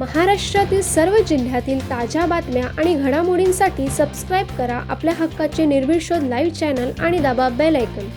महाराष्ट्रातील सर्व जिल्ह्यातील ताज्या बातम्या आणि घडामोडींसाठी सबस्क्राईब करा आपल्या हक्काचे निर्भीड शोध लाईव्ह चॅनल आणि दाबा बेल ऐकन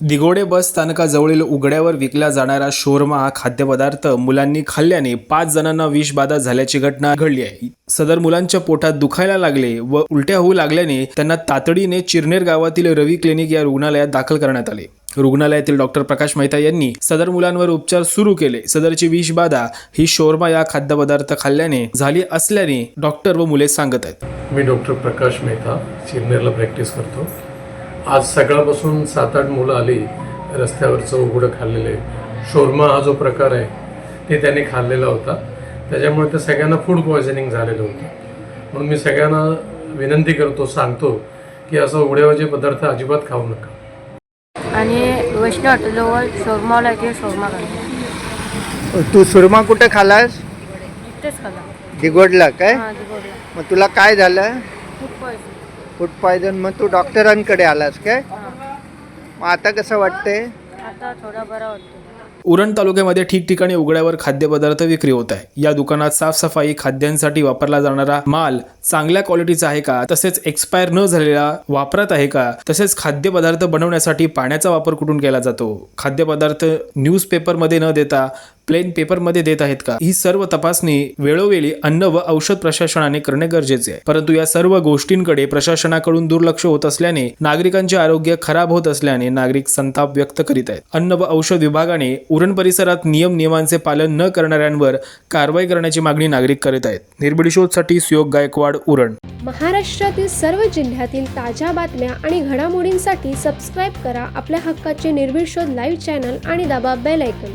दिगोडे बस स्थानकाजवळील उघड्यावर विकला जाणारा शोरमा हा खाद्यपदार्थ मुलांनी खाल्ल्याने पाच जणांना विषबाधा झाल्याची घटना घडली आहे. सदर मुलांच्या पोटात दुखायला लागले व उलट्या होऊ लागल्याने त्यांना तातडीने चिरनेर गावातील रवी क्लिनिक या रुग्णालयात दाखल करण्यात आले. रुग्णालयातील डॉक्टर प्रकाश मेहता यांनी सदर मुलांवर उपचार सुरू केले. सदरची विषबाधा ही शोरमा या खाद्यपदार्थ खाल्ल्याने झाली असल्याने डॉक्टर व मुले सांगत आहेत. मी डॉक्टर प्रकाश मेहता सिन्नरला प्रॅक्टिस करतो. आज सकाळपासून सात आठ मुलं आली रस्त्यावरचं उघडं खाल्लेले शोरमा हा जो प्रकार आहे ते त्याने खाल्लेला होता. त्याच्यामुळे त्या सगळ्यांना फूड पॉयझनिंग झालेलं होतं. म्हणून मी सगळ्यांना विनंती करतो सांगतो की असं उघड्यावरचे पदार्थ अजिबात खाऊ नका. आणि वैष्णव हॉटेलजवळ शोरमाला की शोरमा खाल्ला. तू सुरमा कुठे खालास? खाल्ला. दिगोडला काय? हां दिगोडला मग तुला काय झालं? खूप पैसे फूड पॉयझन मग तू डॉक्टरांकडे आलास काय? हां. मग आता कसं वाटतंय? आता थोडा बरा वाटतो उरण तालुक्यामध्ये ठिकठिकाणी उघड्यावर खाद्यपदार्थ विक्री होत आहे. या दुकानात साफसफाई खाद्यांसाठी वापरला जाणारा माल चांगल्या क्वालिटीचा आहे का? तसेच एक्सपायर न झालेला वापरात आहे का? तसेच खाद्यपदार्थ बनवण्यासाठी पाण्याचा वापर कुठून केला जातो? खाद्यपदार्थ न्यूजपेपरमध्ये न देता प्लेन पेपरमध्ये देत आहेत का? ही सर्व तपासणी वेळोवेळी अन्न व औषध प्रशासनाने करणे गरजेचे आहे. परंतु या सर्व गोष्टींकडे प्रशासनाकडून दुर्लक्ष होत असल्याने नागरिकांचे आरोग्य खराब होत असल्याने नागरिक संताप व्यक्त करीत आहेत. अन्न व औषध विभागाने उरण परिसरात नियम नियमांचे पालन न करणाऱ्यांवर कारवाई करण्याची मागणी नागरिक करीत आहेत. निर्भीड शोधसाठी सुयोग गायकवाड उरण. महाराष्ट्रातील सर्व जिल्ह्यातील ताज्या बातम्या आणि घडामोडींसाठी सबस्क्राईब करा आपल्या हक्काचे निर्भीड शोध लाईव्ह चॅनल आणि दाबा बेल ऐकन